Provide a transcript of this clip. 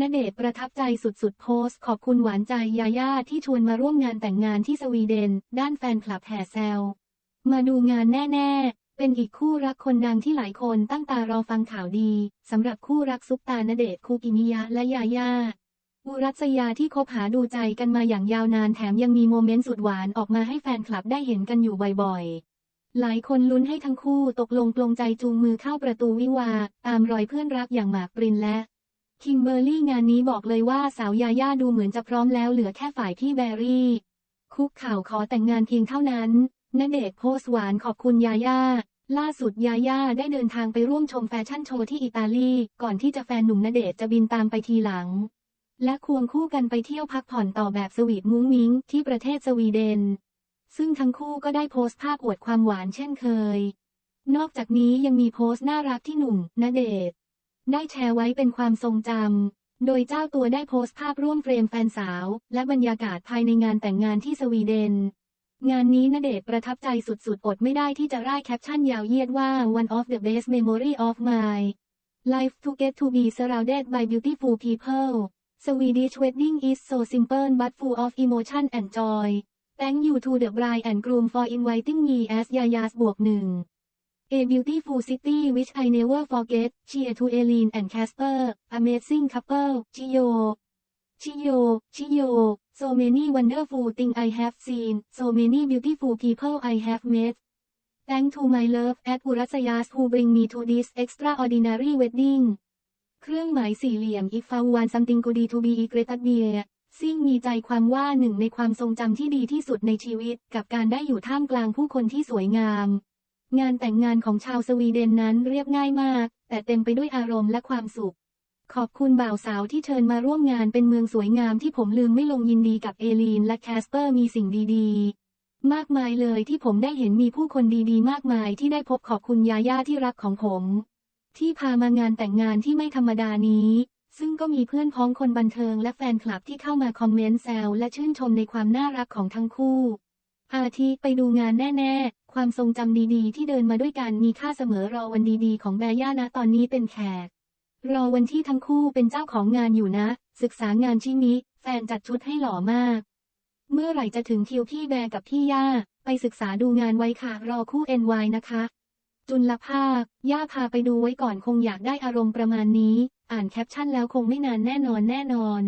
ณเดชประทับใจสุดๆ โพสต์ขอบคุณหวานใจยาย่าที่ชวนมาร่วมงานแต่งงานที่สวีเดน ด้านแฟนคลับแห่แซว มาดูงานแน่ ๆ เป็นอีกคู่รักคนดังที่หลายคนตั้งตารอฟังข่าวดีสำหรับคู่รักซุปตาณเดชคูกิมิยะและยาย่าอุรัสยาที่คบหาดูใจกันมาอย่างยาวนานแถมยังมีโมเมนต์สุดหวานออกมาให้แฟนคลับได้เห็นกันอยู่บ่อยๆ หลายคนลุ้นให้ทั้งคู่ตกลงปลงใจจูงมือเข้าประตูวิวา ตามรอยเพื่อนรักอย่างหมากปรินและ คิมเบอร์รี่งานนี้บอกเลยว่าสาวยาย่าดูเหมือนจะพร้อมแล้วเหลือแค่ฝ่ายพี่แบรี่ คุกข่าวขอแต่งงานเพียงเท่านั้นณเดชน์โพสหวานขอบคุณยาย่า ล่าสุดยาย่าได้เดินทางไปร่วมชมแฟชั่นโชว์ที่อิตาลี ก่อนที่จะแฟนหนุ่มณเดชน์จะบินตามไปทีหลัง และควงคู่กันไปเที่ยวพักผ่อนต่อแบบสวีทมุ้งมิ้งที่ประเทศสวีเดน ซึ่งทั้งคู่ก็ได้โพสต์ภาพอวดความหวานเช่นเคย นอกจากนี้ยังมีโพสต์น่ารักที่หนุ่มณเดชน์ ได้แชร์ไว้เป็นความทรงจำ โดยเจ้าตัวได้โพสต์ภาพร่วมเฟรมแฟนสาว และบรรยากาศภายในงานแต่งงานที่สวีเดน งานนี้ณเดชประทับใจสุดๆ อดไม่ได้ที่จะร่ายแคปชั่นยาวเยียดว่า one of the best memory of my life to get to be surrounded by beautiful people Swedish wedding is so simple but full of emotion and joy Thank you to the bride and groom for inviting me as Yaya's บวกหนึ่ง A beautiful city which I never forget. Cheer to Eileen and Casper. Amazing couple. Chiyo. Chiyo. Chiyo. So many wonderful things I have seen. So many beautiful people I have met. Thank to my love at Urasayas who bring me to this extraordinary wedding. เครื่องหมายสี่เหลี่ยม if I want something good to be great beer ซิ่งมีใจความว่าหนึ่งในความทรงจำที่ดีที่สุดในชีวิต กับการได้อยู่ท่ามกลางผู้คนที่สวยงาม งานแต่งงานของชาวสวีเดนนั้นเรียบง่ายมาก แต่เต็มไปด้วยอารมณ์และความสุข ขอบคุณบ่าวสาวที่เชิญมาร่วมงานเป็นเมืองสวยงามที่ผมลืมไม่ลงยินดีกับเอลีนและแคสเปอร์มีสิ่งดีๆ มากมายเลยที่ผมได้เห็นมีผู้คนดีๆ มากมายที่ได้พบขอบคุณยาย่าที่รักของผม ที่พามางานแต่งงานที่ไม่ธรรมดานี้ซึ่งก็มีเพื่อนพ้องคนบันเทิงและแฟนคลับที่เข้ามาคอมเมนต์แซวและชื่นชมในความน่ารักของทั้งคู่ อาทิไปดูงานแน่ ๆ ความทรงจำดีๆ ที่เดินมาด้วยกันมีค่าเสมอรอวันดีๆ ของแบย่านะตอนนี้เป็นแขก รอวันที่ทั้งคู่เป็นเจ้าของงานอยู่นะ ศึกษางานชิ้นนี้ แฟนจัดชุดให้หล่อมาก เมื่อไหร่จะถึงคิวพี่แบร์กับพี่ย่า ไปศึกษาดูงานไว้ค่ะ รอคู่ NY นะคะ จุลภาค ย่าพาไปดูไว้ก่อนคงอยากได้อารมณ์ประมาณนี้ อ่านแคปชั่นแล้วคงไม่นานแน่นอนแน่นอน